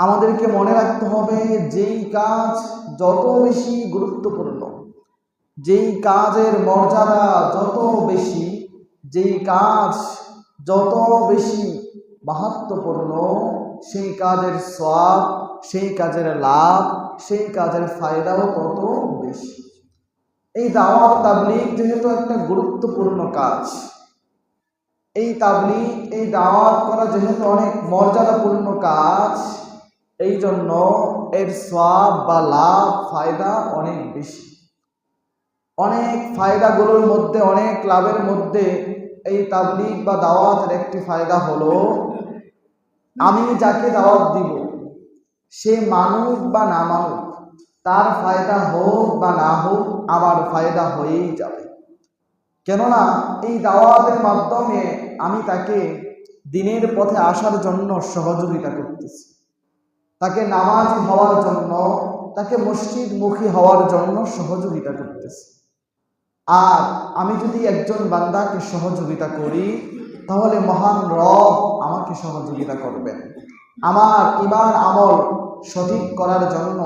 আমাদেরকে মনে রাখতে হবে যেই কাজ যত বেশি গুরুত্বপূর্ণ যেই কাজের মর্যাদা যত বেশি যেই কাজ যত বেশি মাহাত্মপূর্ণ সেই কাজের সব সেই কাজের লাভ, সেই কাজের ফায়দাও তত বেশি। এই দাওয়াত তাবলিগ যেহেতু একটা গুরুত্বপূর্ণ কাজ, এই তাবলিগ, এই দাওয়াত করা যেহেতু অনেক মর্যাদাপূর্ণ কাজ এই জন্য এর সব বা লাভ, ফায়দা অনেক বেশি। অনেক ফায়দাগুলোর মধ্যে, অনেক লাভের মধ্যে এই তাবলিগ বা দাওয়াতের একটি ফায়দা হলো, আমি যাকে দাওয়াত দিব, সে মানুষ বা না মানুক, তার ফায়দা হোক বা না হোক, আমার ফায়দা হয়েই যাবে। কেননা এই দাওয়াতের মাধ্যমে আমি তাকে দিনের পথে আসার জন্য সহযোগিতা করতেছি। তাকে নামাজি হওয়ার জন্য, তাকে মসজিদমুখী হওয়ার জন্য সহযোগিতা করতেছি। আর আমি যদি একজন বান্দাকে সহযোগিতা করি, তাহলে মহান রব আমাকে সহযোগিতা করবেন। আমার ইমান আমল সঠিক করার জন্য,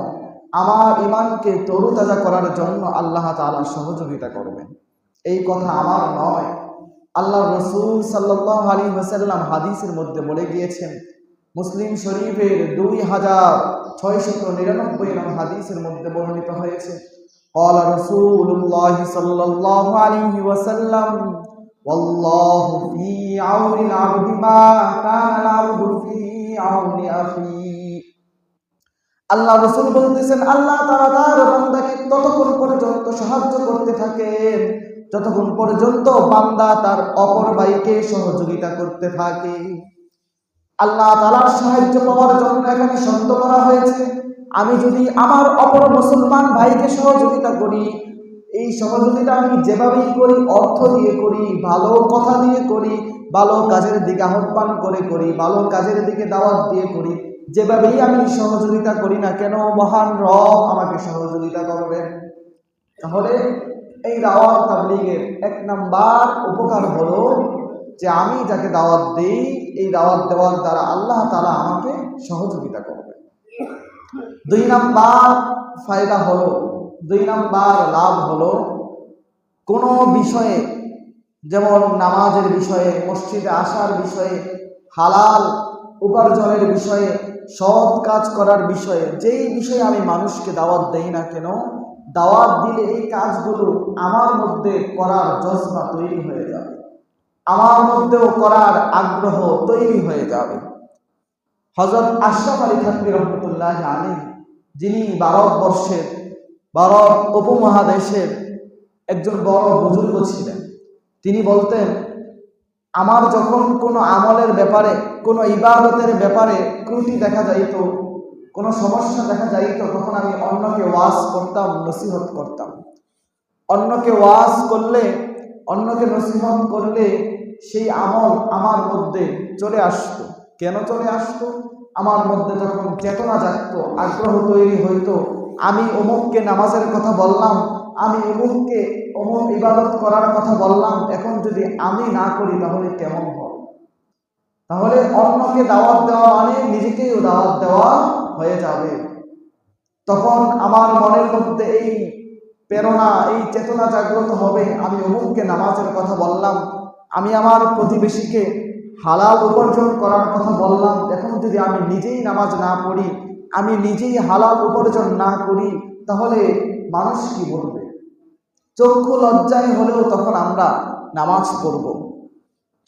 আমার ইমানকে তরুতাজা করার জন্য আল্লাহ তাআলা সহযোগিতা করবেন। এই কথা আমার নয়। আল্লাহ রসুল সাল্লাহ আলী ওসাল্লাম হাদিসের মধ্যে বলে গিয়েছেন মুসলিম শরীফের দুই হাজার ছয়শত নিরানব্বই নং হাদিসের মধ্যে বর্ণিত হয়েছে قال رسول الله صلى الله عليه وسلم والله في عون العبد ما كان العبد في عون أخيه আল্লাহ রসুল বলতেছেন আল্লাহ তারা তার বান্দাকে ততক্ষণ পর্যন্ত সাহায্য করতে থাকেন যতক্ষণ পর্যন্ত বান্দা তার অপর ভাইকে সহযোগিতা করতে থাকে আল্লাহ তালার সাহায্য পাওয়ার জন্য এখানে শব্দ করা হয়েছে। আমি যদি আমার অপর মুসলমান ভাইকে সহযোগিতা করি, এই সহযোগিতা আমি যেভাবেই করি, অর্থ দিয়ে করি, ভালো কথা দিয়ে করি, ভালো কাজের দিকে আহ্বান করে করি, ভালো কাজের দিকে দাওয়াত দিয়ে করি, যেভাবেই আমি সহযোগিতা করি না কেন, মহান রব আমাকে সহযোগিতা করবেন তাহলে এই দাওয়াত তাবলিগের এক নাম্বার উপকার হলো যে আমি যাকে দাওয়াত দিই, এই দাওয়াত দেওয়ার দ্বারা আল্লাহ তালা আমাকে সহযোগিতা করবে। দুই নাম্বার ফায়দা হলো, দুই নাম্বার লাভ হলো কোনো বিষয়ে, যেমন নামাজের বিষয়ে, মসজিদে আসার বিষয়ে, হালাল উপার্জনের বিষয়ে, সৎ কাজ করার বিষয়ে, যেই বিষয়ে আমি মানুষকে দাওয়াত দেই না কেন, দাওয়াত দিলে এই কাজগুলো আমার মধ্যে করার জজমা তৈরি হয়ে যাবে আমার মধ্যেও করার আগ্রহ তৈরি হয়ে যাবে। হজরত আশরাফ আলী থাকবি রহমতুল্লাহ আলী যিনি ভারতবর্ষের, ভারত উপমহাদেশের একজন বড় বুজুর্গ ছিলেন। তিনি বলতেন, আমার যখন কোনো আমলের ব্যাপারে, কোনো ইবাদতের ব্যাপারে ত্রুটি দেখা যাইত, কোনো সমস্যা দেখা যাইত, তখন আমি অন্যকে ওয়াজ করতাম, নসিহত করতাম। অন্যকে ওয়াজ করলে, অন্যকে নসিহত করলে সেই আমল আমার মধ্যে চলে আসতো। কেন চলে আসতো? আমার মধ্যে যখন চেতনা জাগতো, আগ্রহ তৈরি হইতো, আমি অমুককে নামাজের কথা বললাম, আমি অমুককে অমুক ইবাদত করার কথা বললাম, এখন যদি আমি না করি তাহলে কেমন হবে তাহলে অন্যকে দাওয়াত দেওয়া মানে নিজেকেও দাওয়াত দেওয়া হয়ে যাবে। তখন আমার মনের মধ্যে এই প্রেরণা, এই চেতনা জাগ্রত হবে, আমি অমুককে নামাজের কথা বললাম আমি আমার প্রতিবেশীকে হালাল উপার্জন করার কথা বললাম, এখন যদি আমি নিজেই নামাজ না পড়ি, আমি নিজেই হালাল উপার্জন না করি, তাহলে মানুষ কি বলবে? চক্ষু লজ্জায় হলেও তখন আমরা নামাজ পড়ব।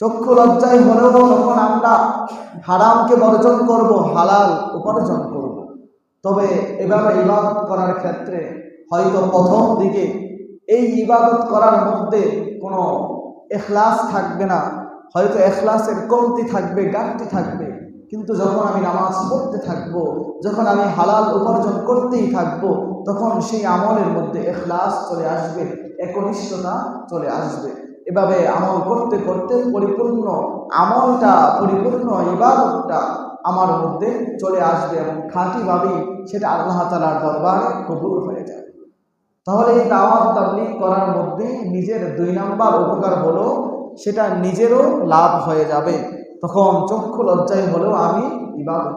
চক্ষু লজ্জায় হলেও তখন আমরা হারামকে বর্জন করব, হালাল উপার্জন করব। তবে এভাবে ইবাদত করার ক্ষেত্রে হয়তো প্রথম দিকে এই ইবাদত করার মধ্যে কোনো এখলাস থাকবে না। হয়তো এখলাসের কমতি থাকবে গাঁটতি থাকবে। কিন্তু যখন আমি নামাজ পড়তে থাকব, যখন আমি হালাল উপার্জন করতেই থাকব, তখন সেই আমলের মধ্যে এখলাস চলে আসবে, একনিষ্ঠতা চলে আসবে। এভাবে আমল করতে করতে পরিপূর্ণ, আমলটা পরিপূর্ণ, ইবাদতটা আমার মধ্যে চলে আসবে এবং খাঁটিভাবেই সেটা আল্লাহ তালার দরবারে কবুল হয়ে যাবে। তাহলে এই দাওয়াত তাবলিগ করার মধ্যে নিজের দুই নাম্বার উপকার হলো, সেটা নিজেরও লাভ হয়ে যাবে। তখন চক্ষু লজ্জায় হলেও আমি করব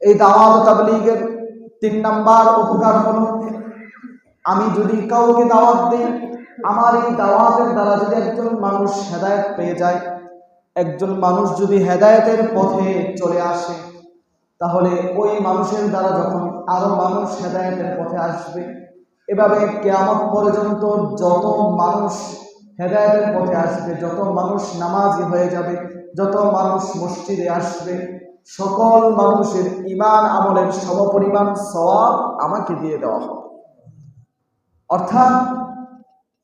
এই দাওয়াত তাবলীগের তিন নাম্বার উপকার হলো, আমি যদি কাউকে দাওয়াত দিই, আমার এই দাওয়াতের দ্বারা যদি একজন মানুষ হেদায়ত পেয়ে যায়, একজন মানুষ যদি হেদায়তের পথে চলে আসে তাহলে ওই মানুষের দ্বারা যখন আরও মানুষ হেদায়েতের পথে আসবে, এভাবে কেয়ামত পর্যন্ত যত মানুষ হেদায়েতের পথে আসবে, যত মানুষ নামাজি হয়ে যাবে, যত মানুষ মসজিদে আসবে, সকল মানুষের ইমান আমলের সমপরিমাণ সওয়াব আমাকে দিয়ে দেওয়া হবে। অর্থাৎ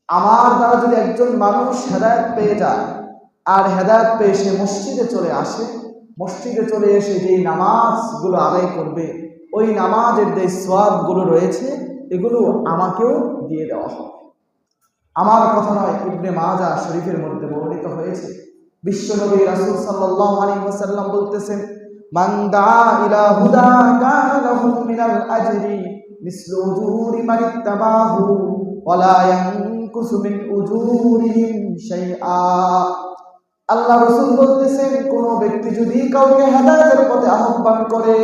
আমার দ্বারা যদি একজন মানুষ হেদায়ত পেয়ে যায়, আর হেদায়ত পেয়ে সে মসজিদে চলে আসে মসজিদে চলে এসে যেই নামাজগুলো আদায় করবে, ওই নামাজের যে সোয়াবগুলো রয়েছে, এগুলো আমাকেও দিয়ে দেওয়া হবে। আমার কথা নয়, ইবনে মাজা শরীফের মধ্যে বর্ণিত হয়েছে। বিশ্বনবী রাসূল আলাইহি ওয়াসাল্লাম বলতেছেন, মান দা ইলা হুদা কানা লাহু মিনাল আজরি মিসলু উজুরি মান ওয়ালা ইয়ানকুসু মিন উজুরিহিম শাইআ। আল্লাহ রাসূল বলতেছেন, কোন ব্যক্তি যদি কাউকে হেদায়েতের পথে আহ্বান করে,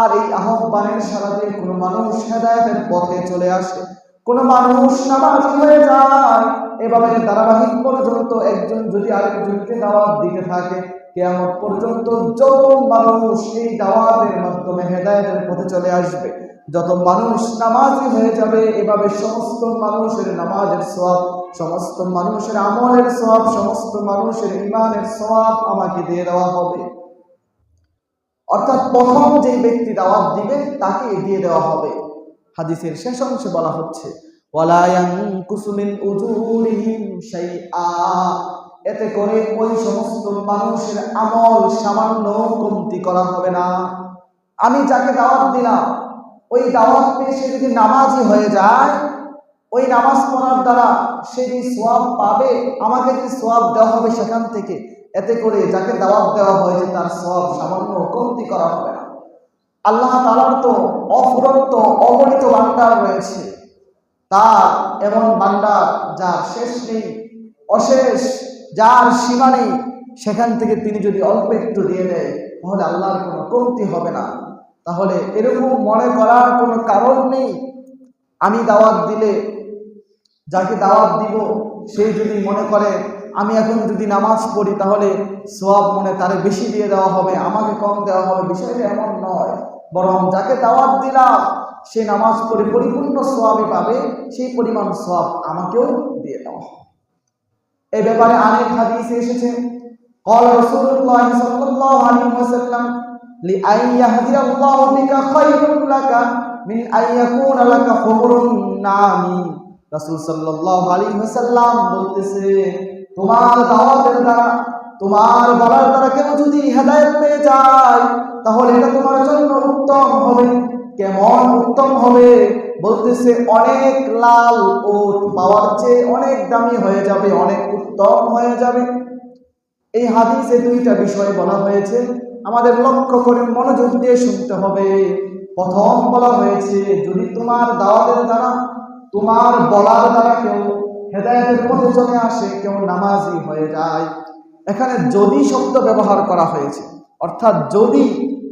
আর এই আহ্বানের সারাতে কোনো মানুষ হেদায়েতের পথে চলে আসে, কোন মানুষ নামাজি হয়ে যায়, এভাবে ধারাবাহিক পর্যন্ত একজন যদি আরেকজনকে দাওয়াত দিতে থাকে, কেয়ামত পর্যন্ত যত মানুষ এই দাওয়াতের মাধ্যমে হেদায়েতের পথে চলে আসবে। যত মানুষ নামাজি হয়ে যাবে, এভাবে সমস্ত মানুষের নামাজের সওয়াব সমস্ত মানুষের আমলের সব সমস্ত মানুষের ইমানের সব আমাকে দিয়ে দেওয়া হবে। অর্থাৎ প্রথম যে ব্যক্তি দাওয়াত দিবে, তাকে দিয়ে দেওয়া হবে। হাদিসের শেষ অংশে বলা হচ্ছে এতে করে ওই সমস্ত মানুষের আমল সামান্য কমতি করা হবে না। আমি যাকে দাওয়াত দিলাম, ওই দাওয়াত পেয়ে সে যদি নামাজি হয়ে যায়, ওই নামাজ পড়ার দ্বারা সে যে সোয়াব পাবে, আমাকে যে সোয়াব দেওয়া হবে সেখান থেকে, এতে করে যাকে দাওয়াত দেওয়া হয়েছে তার সব সামান্য কমতি করা হবে না। আল্লাহ তালার তো অফুরন্ত, অগণিত বান্ডার রয়েছে। তার এমন বান্ডার যার শেষ নেই, অশেষ, যার সীমা নেই, সেখান থেকে তিনি যদি অল্প একটু দিয়ে দেয়, তাহলে আল্লাহর কোনো কমতি হবে না। তাহলে এরকম মনে করার কোনো কারণ নেই। আমি দাওয়াত দিলে যাকে দাওয়াত দিব সেই যদি মনে করে আমি এখন যদি নামাজ পড়ি তাহলে সব মনে তারে বেশি দিয়ে দেওয়া হবে আমাকে কম দেওয়া হবে বিষয়টা এমন নয় বরং যাকে দাওয়াত দিলাম সে নামাজ পড়ে পরিপূর্ণ সোয়াবে পাবে সেই পরিমাণ সব আমাকেও দিয়ে দেওয়া হবে এই ব্যাপারে অনেক হাদিসে এসেছে قال رسول الله صلى الله عليه وسلم لأن يهدي الله بك خير لك من أن يكون لك حمر النعم রাসূল সাল্লাল্লাহু আলাইহি ওয়াসাল্লাম বলতেছে, তোমার দাওয়াতের দ্বারা তোমার বলার দ্বারা কেউ যদি হেদায়েত পেয়ে যায়, তাহলে এটা তোমার জন্য উত্তম হবে। কেমন উত্তম হবে? বলতেছে, অনেক লাল ওট পাওয়ার চেয়ে অনেক দামি হয়ে যাবে, অনেক উত্তম হয়ে যাবে। এই হাদিসে দুইটা বিষয় বলা হয়েছে। আমাদের লক্ষ্য করে মনোযোগ দিয়ে শুনতে হবে। প্রথম বলা হয়েছে, যদি তোমার দাওয়াতের দ্বারা তোমার বলার দ্বারা কেউ হেদায়তের পথে চলে আসে, কেউ নামাজি হয়ে যায়। এখানে যদি শব্দ ব্যবহার করা হয়েছে, অর্থাৎ যদি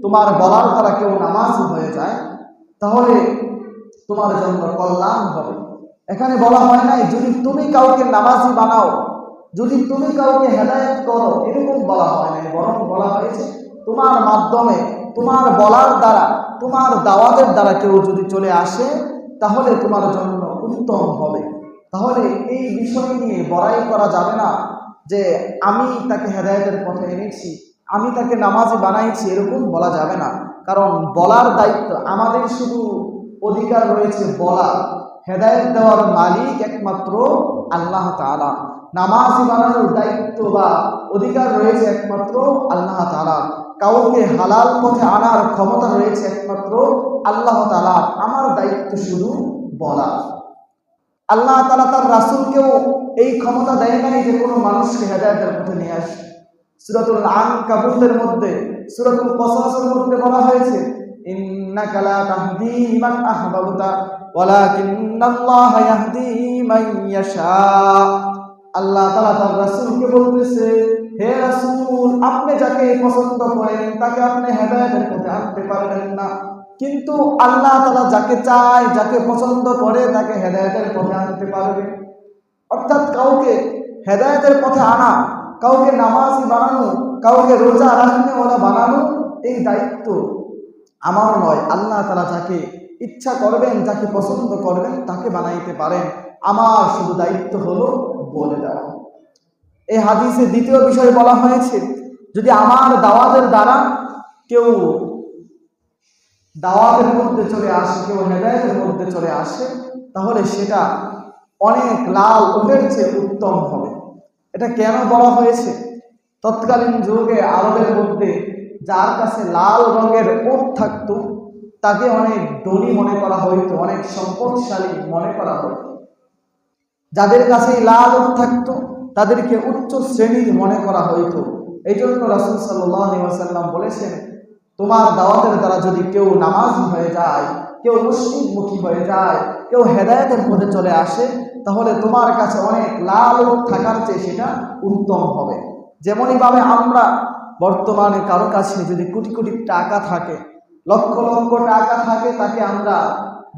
তোমার বলার দ্বারা কেউ নামাজি হয়ে যায়, তাহলে তোমার জন্য কল্যাণ হবে। এখানে বলা হয় নাই, যদি তুমি কাউকে নামাজি বানাও, যদি তুমি কাউকে হেদায়ত করো, এরকম বলা হয় নাই, বরং বলা হয়েছে, তোমার মাধ্যমে, তোমার বলার দ্বারা, তোমার দাওয়াতের দ্বারা কেউ যদি চলে আসে তাহলে তোমার জন্য উত্তম হবে। তাহলে এই বিষয় নিয়ে বড়াই করা যাবে না যে আমি তাকে হেদায়তের পথে এনেছি, আমি তাকে নামাজি বানাইছি এরকম বলা যাবে না। কারণ বলার দায়িত্ব আমাদের শুধু অধিকার রয়েছে বলা। হেদায়ত দেওয়ার মালিক একমাত্র আল্লাহ তাআলা। নামাজি বানানোর দায়িত্ব বা অধিকার রয়েছে একমাত্র আল্লাহ তাআলা। কাউকে হালাল পথে আনার ক্ষমতা রয়েছে একমাত্র আল্লাহ তালা আমার দায়িত্ব শুধু বলা। আল্লাহ তালা তার রাসূলকেও এই ক্ষমতা দেয় নাই যে কোনো মানুষকে হেদায়েতের পথে নিয়ে আসে। সূরাতুল আনকাবুতের মধ্যে, সূরাতুল কসাসের মধ্যে বলা হয়েছে, ইন্নাকা লা তাহদি মান আহবাবতা, ওয়ালাকিন্নাল্লাহা ইয়াহদি মান ইয়াশা। আল্লাহ তাআলা তার রাসূলকে বলতেছে হে রাসূল, আপনি যাকে পছন্দ করেন, তাকে আপনি হেদায়েতের পথে আনতে পারবেন না। কিন্তু আল্লাহ তাআলা যাকে চায়, যাকে পছন্দ করে, তাকে হেদায়েতের পথে আনতে পারবে। অর্থাৎ কাউকে হেদায়েতের পথে আনা, কাউকে নামাজি বানানো, কাউকে রোজা রাখনে ওরা বানানো, এই দায়িত্ব আমার নয়। আল্লাহ তারা যাকে ইচ্ছা করবেন, যাকে পছন্দ করবেন, তাকে বানাইতে পারেন। আমার শুধু দায়িত্ব হলো বলে দেওয়া। এই হাদিসে দ্বিতীয় বিষয় বলা হয়েছে, যদি আমার দাওয়াতের দ্বারা কেউ দাওয়াতের মধ্যে চলে আসে, কেউ হেদায়তের মধ্যে চলে আসে, তাহলে সেটা অনেক লাল ওটের চেয়ে উত্তম হবে। এটা কেন বলা হয়েছে? তৎকালীন যুগে আরবের মধ্যে যার কাছে লাল রঙের ওট থাকতো, তাকে অনেক ধনী মনে করা হইতো, অনেক সম্পদশালী মনে করা হইতো। যাদের কাছে লাল ওট থাকতো তাদেরকে উচ্চ শ্রেণির মনে করা হইতো। এই জন্য রাসুল সাল্লাম বলেছেন, তোমার দাওয়াতের দ্বারা যদি কেউ নামাজ হয়ে যায়, কেউ মুসলিমমুখী হয়ে যায়, কেউ হেদায়তের পথে চলে আসে, তাহলে তোমার কাছে অনেক লাল থাকার চেয়ে সেটা উত্তম হবে। যেমনইভাবে আমরা বর্তমানে কারও কাছে যদি কোটি কোটি টাকা থাকে, লক্ষ লক্ষ টাকা থাকে, তাকে আমরা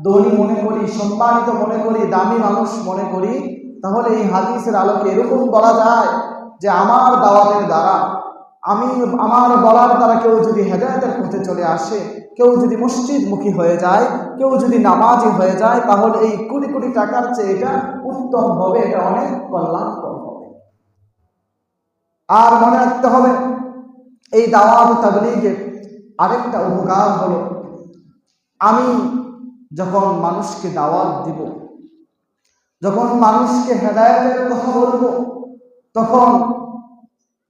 ধনী মনে করি, সম্মানিত মনে করি, দামি মানুষ মনে করি তাহলে এই হাদিসের আলোকে এরকম বলা যায় যে আমার দাওয়াতের দ্বারা আমি, আমার বলার দ্বারা কেউ যদি হেদায়তের পথে চলে আসে, কেউ যদি মসজিদমুখী হয়ে যায়, কেউ যদি নামাজি হয়ে যায়, তাহলে এই কোটি কোটি টাকার চেয়ে এটা উত্তম হবে, এটা অনেক কল্যাণকর হবে। আর মনে রাখতে হবে, এই দাওয়াত তাবলিগের আরেকটা উপকার হলো, আমি যখন মানুষকে দাওয়াত দিব যখন মানুষকে হেদায়তের কথা বলব, তখন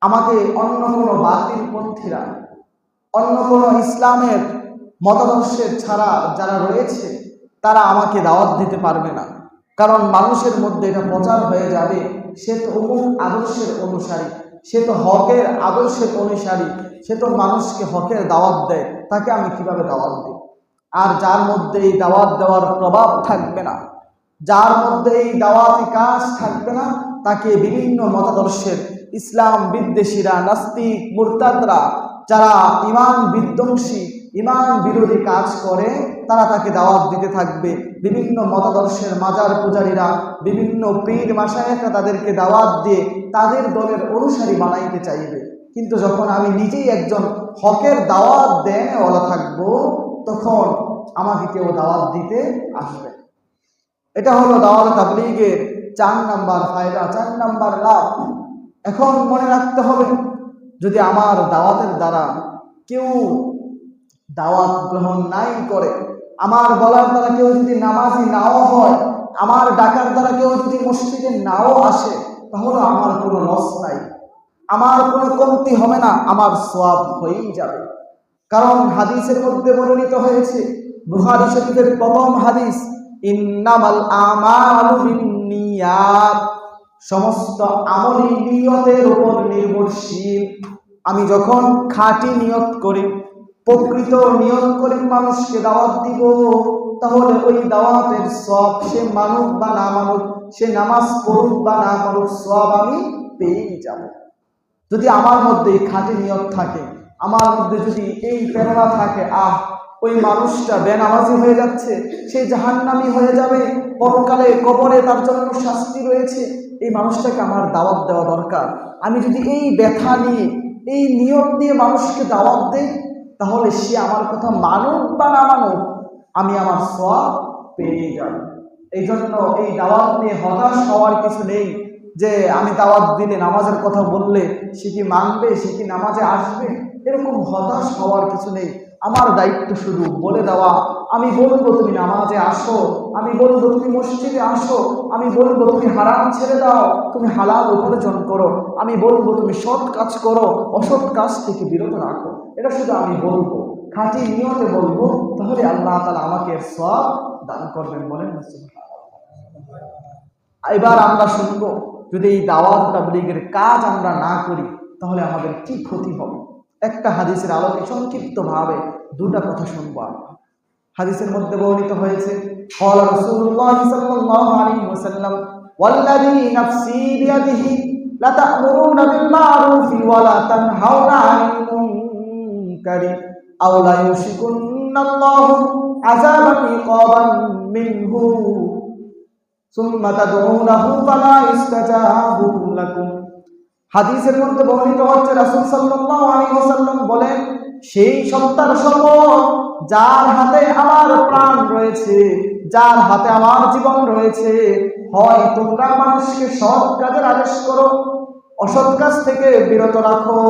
আমাকে অন্য কোনো বাতিল পন্থীরা, অন্য কোনো ইসলামের মতাদর্শের ছাড়া যারা রয়েছে, তারা আমাকে দাওয়াত দিতে পারবে না। কারণ মানুষের মধ্যে এটা প্রচার হয়ে যাবে, সে তো অমুক আদর্শের অনুসারী, সে তো হকের আদর্শের অনুসারী, সে তো মানুষকে হকের দাওয়াত দেয়, তাকে আমি কীভাবে দাওয়াত দিই? আর যার মধ্যে এই দাওয়াত দেওয়ার প্রভাব থাকবে না। যার মধ্যে এই দাওয়াতি কাজ থাকবে না, তাকে বিভিন্ন মতাদর্শের ইসলাম বিদ্বেষীরা, নাস্তিক, মুরতাদরা, যারা ইমান বিধ্বংসী, ইমান বিরোধী কাজ করে, তারা তাকে দাওয়াত দিতে থাকবে। বিভিন্ন মতাদর্শের মাজার পূজারীরা, বিভিন্ন পীর মাসায়েকরা তাদেরকে দাওয়াত দিয়ে তাদের দলের অনুসারী বানাইতে চাইবে। কিন্তু যখন আমি নিজেই একজন হকের দাওয়াত দেন দেনওয়ালা থাকব, তখন আমাকে কেউ দাওয়াত দিতে আসবে এটা হলো দাওয়াত তাবলিগের চার নাম্বার ফায়দা, চার নাম্বার লাভ। এখন মনে রাখতে হবে, যদি আমার দাওয়াতের দ্বারা কেউ দাওয়াত গ্রহণ নাই করে, আমার বলার দ্বারা কেউ যদি নামাজি নাও হয়, আমার ডাকার দ্বারা কেউ যদি মসজিদে নাও আসে, তাহলে আমার কোনো লস নাই। আমার কোনো কমতি হবে না, আমার সোয়াব হয়েই যাবে। কারণ হাদিসের মধ্যে বর্ণিত হয়েছে বুহারি শরীফের প্রথম হাদিস ইন্নামাল আমালু বিন্নিয়াত। সমস্ত আমলি নিয়তের উপর নির্ভরশীল। আমি যখন খাঁটি নিয়ত করি, প্রকৃত নিয়ত করে মানুষকে দাওয়াত দিব, তাহলে ওই দাওয়াতের সব সে মানুক বা না মানুক, সে নামাজ পড়ুক বা না পড়ুক, সব আমি পেয়েই যাব। যদি আমার মধ্যে খাঁটি নিয়ত থাকে, আমার মধ্যে যদি এই প্রেরণা থাকে, আহ ওই মানুষটা বেনামাজি হয়ে যাচ্ছে, সে জাহান্নামি হয়ে যাবে, পরকালে কবরে তার জন্য শাস্তি রয়েছে। এই মানুষটাকে আমার দাওয়াত দেওয়া দরকার। আমি যদি এই ব্যথা নিয়ে, এই নিয়ত নিয়ে মানুষকে দাওয়াত দেই, তাহলে সে আমার কথা মানুক বা না মানুক, আমি আমার সব পেয়ে যাব। এই জন্য এই দাওয়াত নিয়ে হতাশ হওয়ার কিছু নেই যে, আমি দাওয়াত দিলে, নামাজের কথা বললে সে কি মানবে, সে কি নামাজে আসবে? এরকম হতাশ হওয়ার কিছু নেই। আমার দায়িত্ব শুধু বলে দেওয়া। আমি বলব, তুমি নামাজে আসো। আমি বলব, তুমি মসজিদে আসো। আমি বলব, তুমি হারাম ছেড়ে দাও। তুমি হালাল উপার্জন করো। আমি বলব, তুমি সৎ কাজ করো। অসৎ কাজ থেকে বিরত রাখো। এটা শুধু আমি বলব। খাঁটি নিয়তে বলব, তাহলে আল্লাহ তালা আমাকে সব দান করবেন বলেন এবার আমরা শুনব, যদি এই দাওয়াত তাবলিগের কাজ আমরা না করি, তাহলে আমাদের কি ক্ষতি হবে? একটা হাদিসের আলোকে সংক্ষিপ্তভাবে দুটা কথা শুনবো আমরা হাদিসের মধ্যে বর্ণিত হয়েছে قال رسول الله صلى الله عليه وسلم والذي نفسي بيده লাতা'মুরুনা বিল মা'রুফি ওয়া লা তানহাউনা 'আনিল মুনকারি আও লা ইউশিকুন্না আল্লাহু আযাবান ইকাবান মিনহু সুম্মা তাদউনাহু ফালা ইস্তাজাবু লাকুম হাদিসের মধ্যে বর্ণিত হচ্ছে, রাসূল সাল্লাল্লাহু আলাইহি ওয়াসাল্লাম বলেন, সেই সত্তার শপথ যার হাতে আমার প্রাণ রয়েছে, যার হাতে আমার জীবন রয়েছে, হয় তোমরা মানুষকে সৎ কাজের আদেশ করো, অসৎ কাজ থেকে বিরত রাখো,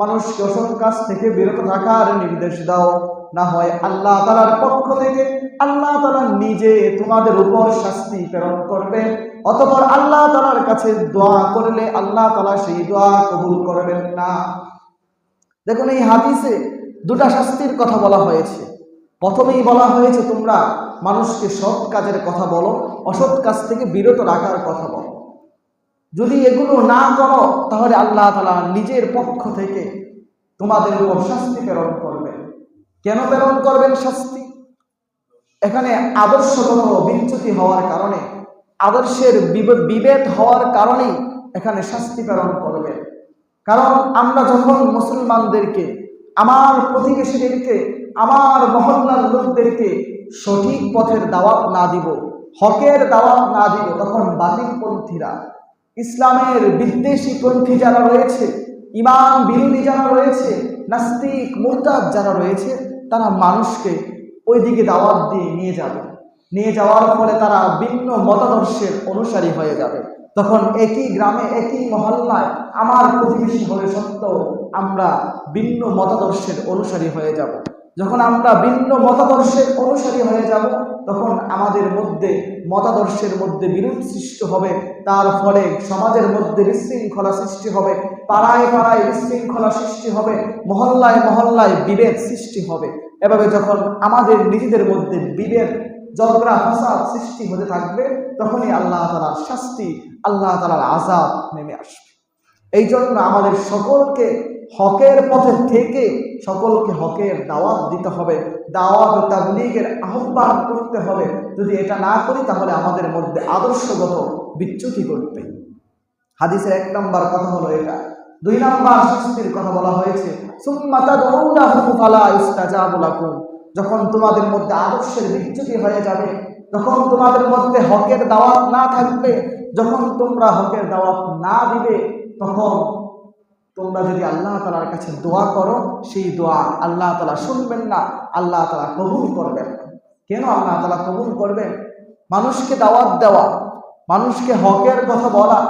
মানুষকে অসৎ কাজ থেকে বিরত থাকার নির্দেশ দাও। না হয় আল্লাহ তালার পক্ষ থেকে আল্লাহ তালা নিজে তোমাদের উপর শাস্তি প্রেরণ করবেন। অতপর আল্লাহ তালার কাছে দোয়া করলে আল্লাহ তালা সেই দোয়া কবুল করবেন না। দেখুন, এই হাদিসে দুটা শাস্তির কথা বলা হয়েছে। প্রথমেই বলা হয়েছে, তোমরা মানুষকে সৎ কাজের কথা বলো, অসৎ কাজ থেকে বিরত রাখার কথা বলো। যদি এগুলো না করো, তাহলে আল্লাহ তালা নিজের পক্ষ থেকে তোমাদের উপর শাস্তি প্রেরণ করবেন। কেন প্রেরণ করবেন শাস্তি? এখানে আদর্শগত বিচ্যুতি হওয়ার কারণে আদর্শের বিভেদ হওয়ার কারণেই এখানে শাস্তি প্রেরণ করবেন কারণ আমরা যখন মুসলমানদেরকে, আমার প্রতিবেশীদেরকে, আমার মহল্লার লোকদেরকে সঠিক পথের দাওয়াত না দিব, হকের দাওয়াত না দিব, তখন বাতিলপন্থীরা, ইসলামের বিদ্বেষী পন্থী যারা রয়েছে ইমান বিরোধী যারা রয়েছে, নাস্তিক, মুরতাদ যারা রয়েছে, তারা মানুষকে ওই দিকে দাওয়াত দিয়ে নিয়ে যাবে। নিয়ে যাওয়ার ফলে তারা ভিন্ন মতাদর্শের অনুসারী হয়ে যাবে। তখন একই গ্রামে, একই মহল্লায় আমার প্রতিবেশী হলে সত্ত্বেও আমরা ভিন্ন মতাদর্শের অনুসারী হয়ে যাব। যখন আমরা ভিন্ন মতাদর্শের অনুসারী হয়ে যাব, তখন আমাদের মধ্যে মতাদর্শের মধ্যে বিরোধ সৃষ্টি হবে। তার ফলে সমাজের মধ্যে বিশৃঙ্খলা সৃষ্টি হবে। পাড়ায় পাড়ায় বিশৃঙ্খলা সৃষ্টি হবে। মহল্লায় মহল্লায় বিভেদ সৃষ্টি হবে। এভাবে যখন আমাদের নিজেদের মধ্যে বিভেদ ঝগড়া ফাসাদ সৃষ্টি হতে থাকবে, তখনই আল্লাহ তালার শাস্তি, আল্লাহ তালার আজাব নেমে আসবে। এই জন্য আমাদের সকলকে হকের পথে থেকে সকলকে হকের দাওয়াত দিতে হবে। দাওয়াত তাবলীগের আহ্বান করতে হবে। যদি এটা না করি, তাহলে আমাদের মধ্যে আদর্শগত বিচ্যুতি করবে হাদিসের এক নম্বর কথা হলো এটা। দুই নম্বর শাস্তির কথা বলা হয়েছে, সুম্মা তাদউনাহু ফালা ইস্তাজাবু লাকুম। যখন তোমাদের মধ্যে আদর্শের বিচ্যুতি হয়ে যাবে, যখন তোমাদের মধ্যে হকের দাওয়াত না থাকবে, যখন তোমরা হকের দাওয়াত না দিবে, তখন তোমরা যদি আল্লাহ তালার কাছে দোয়া করো, সেই দোয়া আল্লাহ তালা শুনবেন না, আল্লাহ তালা কবুল করবেন। কেন আল্লাহ তালা কবুল করবেন মানুষকে দাওয়াত দেওয়া, মানুষকে হকের কথা বলা,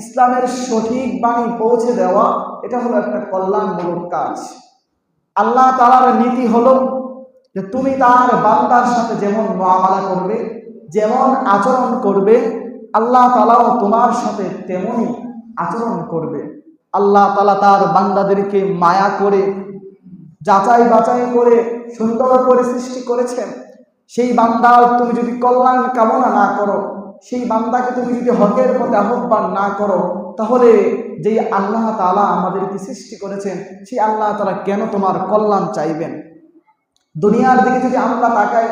ইসলামের সঠিক বাণী পৌঁছে দেওয়া, এটা হলো একটা কল্যাণমূলক কাজ আল্লাহ তালার নীতি হলো যে তুমি তার বান্দার সাথে যেমন মামালা করবে, যেমন আচরণ করবে, আল্লাহ তালাও তোমার সাথে তেমনই আচরণ করবে। আল্লাহ তালা তার বান্দাদেরকে মায়া করে, যাচাই বাছাই করে, সুন্দর করে সৃষ্টি করেছেন। সেই বান্দার তুমি যদি কল্যাণ কামনা না করো, সেই বান্দাকে তুমি যদি হকের পথে আহ্বান না করো, তাহলে যেই আল্লাহ তালা আমাদেরকে সৃষ্টি করেছেন, সেই আল্লাহ তালা কেন তোমার কল্যাণ চাইবেন? দুনিয়ার দিকে যদি আমরা তাকাই,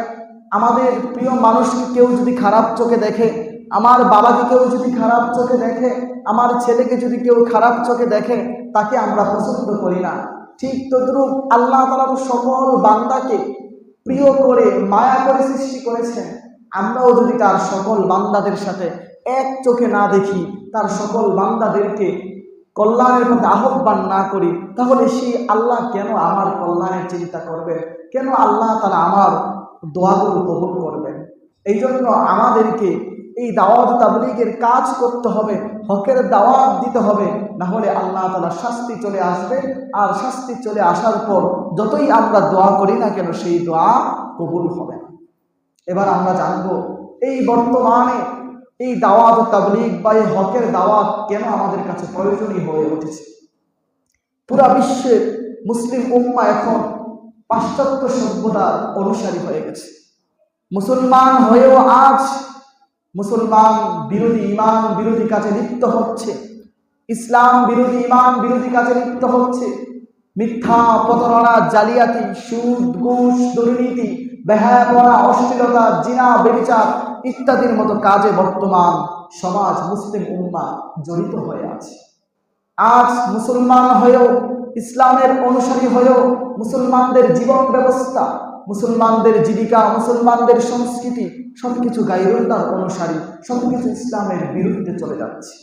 আমাদের প্রিয় মানুষকে কেউ যদি খারাপ চোখে দেখে, আমার বাবাকে কেউ যদি খারাপ চোখে দেখে, আমার ছেলেকে যদি কেউ খারাপ চোখে দেখে, তাকে আমরা পছন্দ করি না। ঠিক তদ্রুপ আল্লাহ তালা সকল বান্দাকে প্রিয় করে, মায়া করে সৃষ্টি করেছেন। আমরাও যদি তার সকল বান্দাদের সাথে এক চোখে না দেখি, তার সকল বান্দাদেরকে কল্যাণের মধ্যে আহ্বান না করি, তাহলে সেই আল্লাহ কেন আমার কল্যাণের চিন্তা করবেন কেন আল্লাহ তারা আমার দোয়াগুলো কবুল করবেন? এই জন্য আমাদেরকে এই দাওয়াত তাবলিগের কাজ করতে হবে, হকের দাওয়াত দিতে হবে না হলে আল্লাহ তালা শাস্তি চলে আসবে। আর শাস্তি চলে আসার পর যতই আমরা দোয়া করি না কেন, সেই দোয়া কবুল হবে না। এবার আমরা জানব, এই বর্তমানে এই দাওয়াত তাবলিগ বা এই হকের দাওয়াত কেন আমাদের কাছে প্রয়োজনীয় হয়ে উঠেছে? পুরা বিশ্বের মুসলিম উম্মা এখন পাশ্চাত্য সভ্যতার অনুসারী হয়ে গেছে। মুসলমান হয়েও আজ মুসলমান বিরোধী ইমান বিরোধী কাজে লিপ্ত হচ্ছে, ইসলাম বিরোধী ইমান বিরোধী কাজে লিপ্ত হচ্ছে, মিথ্যা প্রতারণা, জালিয়াতি, সুদ, ঘুষ, দুর্নীতি, বেহায়াপনা, অশ্লীলতা, জিনা, বেবিচার ইত্যাদির মতো কাজে বর্তমান সমাজ মুসলিম উম্মা জড়িত হয়ে আছে। আজ মুসলমান হয়েও ইসলামের অনুসারী হয়েও মুসলমানদের জীবন ব্যবস্থা, মুসলমানদের জীবিকা, মুসলমানদের সংস্কৃতি সব সবকিছু গাইরুল্লার অনুসারী, সবকিছু ইসলামের বিরুদ্ধে চলে যাচ্ছে।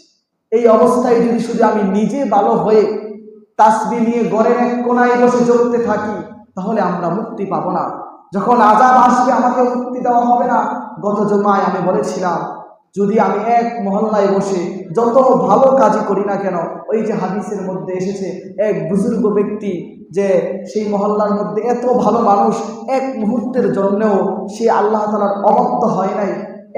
এই অবস্থায় যদি শুধু আমি নিজে ভালো হয়ে তাসবি নিয়ে গড়ের এক কোনায় বসে জড়তে থাকি, তাহলে আমরা মুক্তি পাবো না। যখন আজাদ আসবে, আমাকে মুক্তি দেওয়া হবে না। গত জমায় আমি বলেছিলাম যদি আমি এক মহল্লায় বসে যত ভালো কাজই করি না কেন, ওই যে হাদিসের মধ্যে এসেছে, এক বুজুর্গ ব্যক্তি যে সেই মহল্লার মধ্যে এত ভালো মানুষ, এক মুহূর্তের জন্যও সে আল্লাহ তালার অবদ্ধ হয় নাই।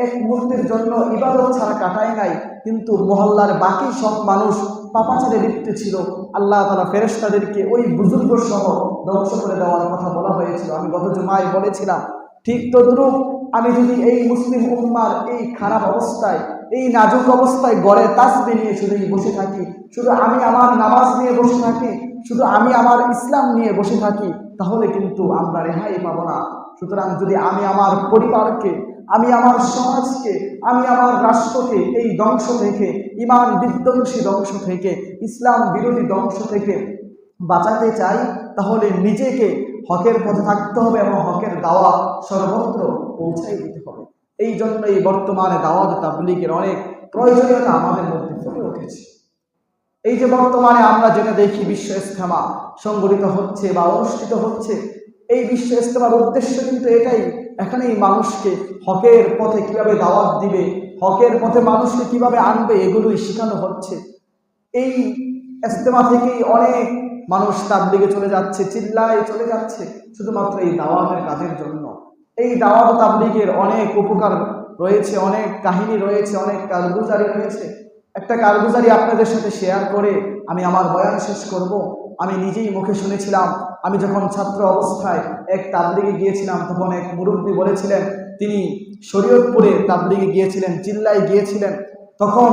এক মুহূর্তের জন্য ইবাদত ছাড়া কাটায় নাই, কিন্তু মহল্লার বাকি সব মানুষ পাপাচারে লিপ্ত ছিল। আল্লাহ তালা ফেরেস্তাদেরকে ওই বুজুর্গ সহ ধ্বংস করে দেওয়ার কথা বলা হয়েছিল। আমি গত জমায় বলেছিলাম, ঠিক তদ্রুপ আমি যদি এই মুসলিম উম্মার এই খারাপ অবস্থায়, এই নাজুক অবস্থায় গড়ে তাসবে নিয়ে শুধু বসে থাকি, শুধু আমি আমার নামাজ নিয়ে বসে থাকি, শুধু আমি আমার ইসলাম নিয়ে বসে থাকি, তাহলে কিন্তু আমরা রেহাই পাবো না। সুতরাং যদি আমি আমার পরিবারকে, আমি আমার সমাজকে, আমি আমার রাষ্ট্রকে এই ধ্বংস থেকে, ইমান বিধ্বংসী ধ্বংস থেকে, ইসলাম বিরোধী ধ্বংস থেকে বাঁচাতে চাই, তাহলে নিজেকে হকের পথে থাকতে হবে এবং হকের দাওয়াত সর্বত্র পৌঁছাই দিতে হবে। এই জন্য এই বর্তমানে দাওয়াত তাবলিগের অনেক প্রয়োজনীয়তা আমাদের মধ্যে ফুটে উঠেছে। এই যে বর্তমানে আমরা যেটা দেখি বিশ্ব ইস্তেমা সংগঠিত হচ্ছে বা অনুষ্ঠিত হচ্ছে, এই বিশ্ব ইস্তেমার উদ্দেশ্য কিন্তু এটাই, এখানেই মানুষকে হকের পথে কীভাবে দাওয়াত দিবে, হকের পথে মানুষকে কীভাবে আনবে, এগুলোই শেখানো হচ্ছে। এই ইস্তেমা থেকেই অনেক মানুষ তার দিকে চলে যাচ্ছে, চিল্লায় চলে যাচ্ছে, শুধুমাত্র এই দাওয়াতের কাজের জন্য। এই দাওয়াত তাবলিগের অনেক উপকার রয়েছে, অনেক কাহিনী রয়েছে, অনেক কারগুজারি রয়েছে। একটা কারগুজারি আপনাদের সাথে শেয়ার করে আমি আমার বয়ান শেষ করব। আমি নিজেই মুখে শুনেছিলাম, আমি যখন ছাত্র অবস্থায় এক তাবলিগে গিয়েছিলাম, তখন এক মুরব্বী বলেছিলেন, তিনি শরীয়তপুরে তাবলিগে গিয়েছিলেন, চিল্লায় গিয়েছিলেন। তখন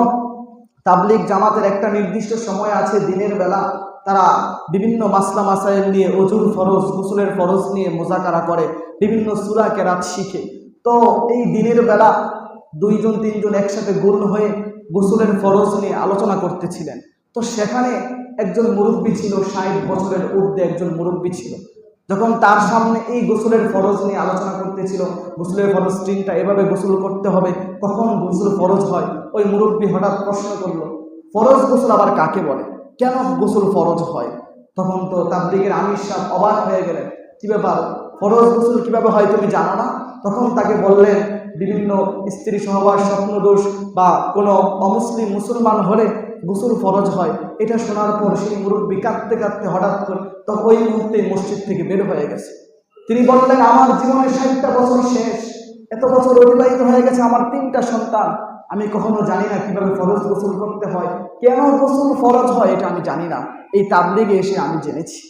তাবলিগ জামাতের একটা নির্দিষ্ট সময় আছে, দিনের বেলা। তারা বিভিন্ন মাসলা মাসাইল নিয়ে, অজুর ফরজ, গোসলের ফরজ নিয়ে মোজাকারা করে, বিভিন্ন সুরা কেরাত শিখে। তো এই দিনের বেলা দুইজন, তিনজন একসাথে গুণ হয়ে গোসলের ফরজ নিয়ে আলোচনা করতেছিলেন। তো সেখানে একজন মুরব্বী ছিল, ষাট বছরের ঊর্ধ্বে একজন মুরব্বী ছিল। যখন তার সামনে এই গোসলের ফরজ নিয়ে আলোচনা করতেছিল, গোসলের ফরজ তিনটা এভাবে গোসল করতে হবে, কখন গোসল ফরজ হয়? ওই মুরব্বী হঠাৎ প্রশ্ন করল, ফরজ গোসল আবার কাকে বলে? কেন গোসল ফরজ হয়? তখন তো তাবলিগের আমির সাহ অবাক হয়ে গেলেন, কি ব্যাপার? ফরজ গোসল কীভাবে হয় তুমি জানো না? তখন তাকে বললেন, বিভিন্ন স্ত্রী সহবাস স্বপ্নদোষ বা কোনো অমুসলিম মুসলমান হলে গোসল ফরজ হয়, এটা শোনার পর সেই মুরব্বী কাঁদতে কাঁদতে হঠাৎ করে তখন ওই মুহূর্তে মসজিদ থেকে বের হয়ে গেছে। তিনি বললেন, আমার জীবনের ষাটটা বছর শেষ। এত বছর অতিবাহিত হয়ে গেছে আমার তিনটা সন্তান। আমি কখনো জানি না কীভাবে ফরজ গোসল করতে হয়, কেন গোসল ফরজ হয় এটা আমি জানি না। এই তাবলিগে এসে আমি জেনেছি।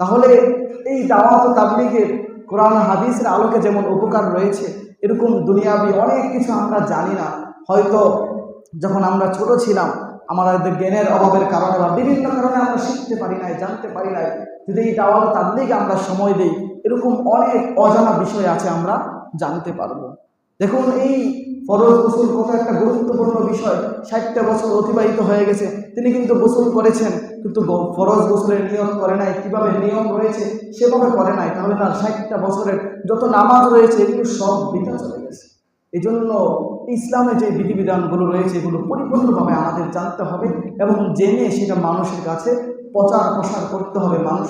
তাহলে এই দাওয়াত তাবলিগের কোরআন হাদিসের আলোকে যেমন উপকার রয়েছে, এরকম দুনিয়াবি অনেক কিছু আমরা জানি না। হয়তো যখন আমরা ছোট ছিলাম আমাদের জ্ঞানের অভাবের কারণে বা বিভিন্ন কারণে আমরা শিখতে পারি নাই, জানতে পারি নাই। যদি এই দাওয়াত তাবলিগে আমরা সময় দিই, এরকম অনেক অজানা বিষয় আছে আমরা জানতে পারব। দেখুন, এই ফরজ গোসল কত একটা গুরুত্বপূর্ণ বিষয়। ষাটটা বছর অতিবাহিত হয়ে গেছে। তিনি কিন্তু গোসল করেছেন, কিন্তু ফরজ গোসলের নিয়ম করে নাই। কীভাবে নিয়ম রয়েছে সেভাবে করে নাই। তাহলে তার ষাটটা বছরের যত নামাজ রয়েছে, এগুলো সব বিতা চলে গেছে। এই জন্য ইসলামে যে বিধিবিধানগুলো রয়েছে, এগুলো পরিপূর্ণভাবে আমাদের জানতে হবে এবং জেনে সেটা মানুষের কাছে প্রচার প্রসার করতে হবে। মানুষ